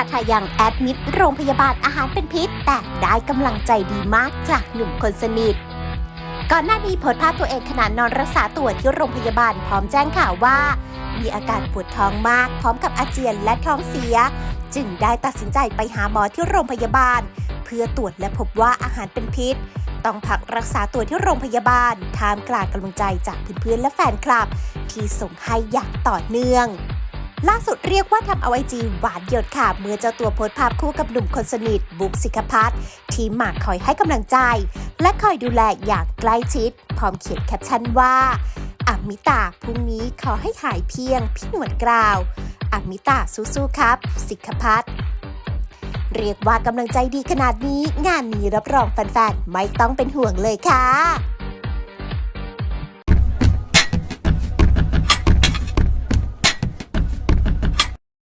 าทายังแอดมิดโรงพยาบาลอาหารเป็นพิษ แต่ได้กำลังใจดีมากจากหนุ่มคนสนิท ก่อนหน้านี้โพสภาพตัวเองขณะนอนรักษาตัวที่โรงพยาบาลพร้อมแจ้งข่าวว่า มีอาการปวดท้องมาก พร้อมกับอาเจียนและท้องเสีย จึงได้ตัดสินใจไปหาหมอที่โรงพยาบาล เพื่อตรวจและพบว่าอาหารเป็นพิษต้องพักรักษาตัวที่โรงพยาบาลท่ามกลางกำลังใจจากเพื่อนๆและแฟนคลับ ที่ส่งให้อย่างต่อเนื่อง ล่าสุดเรียกว่าทำเอาไอจีหวานหยดค่ะ เมื่อเจ้าตัวโพสภาพคู่กับหนุ่มคนสนิท บุ๊กสิกพัฒน์ที่หมากคอยให้กำลังใจ และคอยดูแลอย่างใกล้ชิด พร้อมเขียนแคปชั่นว่าอามิตาพรุ่งนี้ขอให้หายเพียง พี่หนวดกล่าวอามิตาสู้ๆครับ สิกพัฒน์เรียกว่ากำลังใจดีขนาดนี้ งานนี้รับรองแฟนๆไม่ต้องเป็นห่วงเลยค่ะ